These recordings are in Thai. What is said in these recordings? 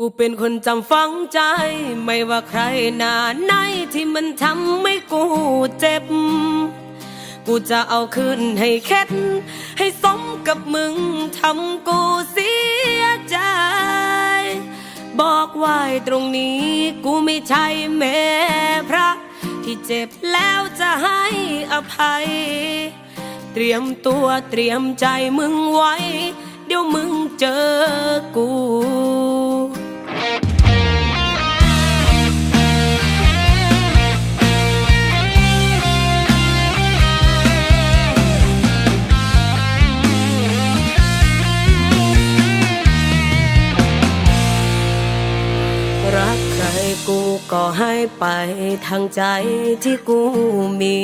กูเป็นคนจำฝังใจ ไม่ว่าใครหนาไหนที่มันทำให้กูเจ็บ กูจะเอาคืนให้เข็ด ให้สมกับมึงทำกูเสียใจ บอกไว้ตรงนี้กูไม่ใช่แม่พระ ที่เจ็บแล้วจะให้อภัย เตรียมตัวเตรียมใจมึงไว้ เดี๋ยวมึงเจอ กูรักใครกูก็ให้ไปทางใจที่กูมี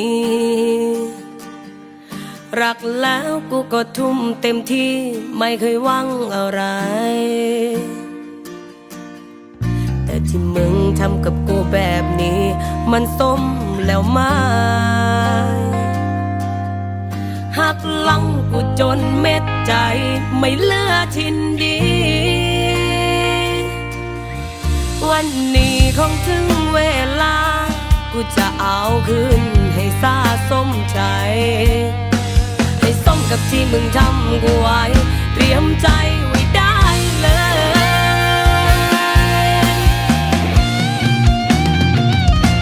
รักแล้วกูก็ทุ่มเต็มที่ไม่เคยหวังอะไร แต่ที่มึงทำกับกูแบบนี้ มันสมแล้วไมาหักหลังกูจนเม็ดใจไม่เลือทิ้นดี วันนี้คงถึงเวลา กูจะเอาคืนให้ซาสมใจ ให้สมกับที่มึงทำกูไว้เตรียมใจไว้ได้เลย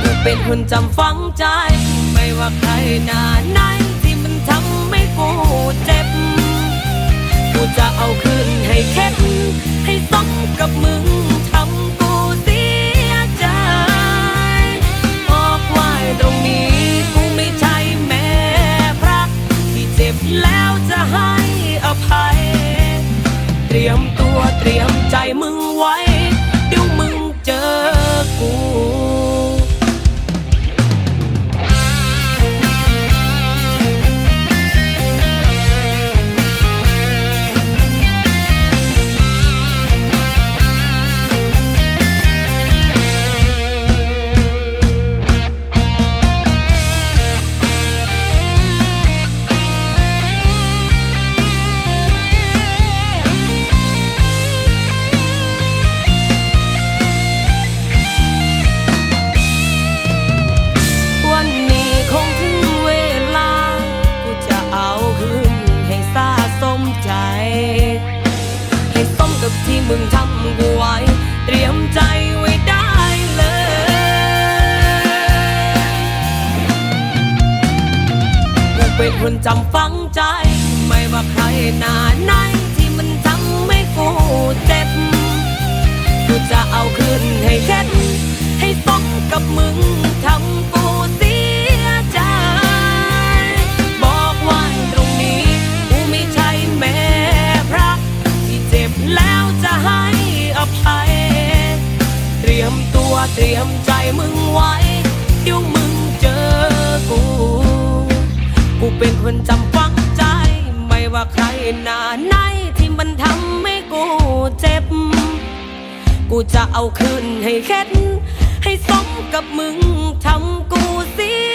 กูเป็นคนจำฝังใจ ไม่ว่าใครหนาไหนที่มันทำให้กูเจ็บ กูจะเอาคืนให้เข็ด มใจมึงไว้ำกูไว้ เตรียมใจไว้ได้เลยกูเป็นคนจำฝังใจ ไม่ว่าใครหนาไหนที่มันทำให้กูเจ็บ กูจะเอาคืน มึงไว้ เดี๋ยวมึงเจอกู กูเป็นคนจำฝังใจ ไม่ว่าใครหนาไหนที่มันทำให้กูเจ็บ กูจะเอาคืนให้เข็ด ให้สมกับมึงทำกูเสีย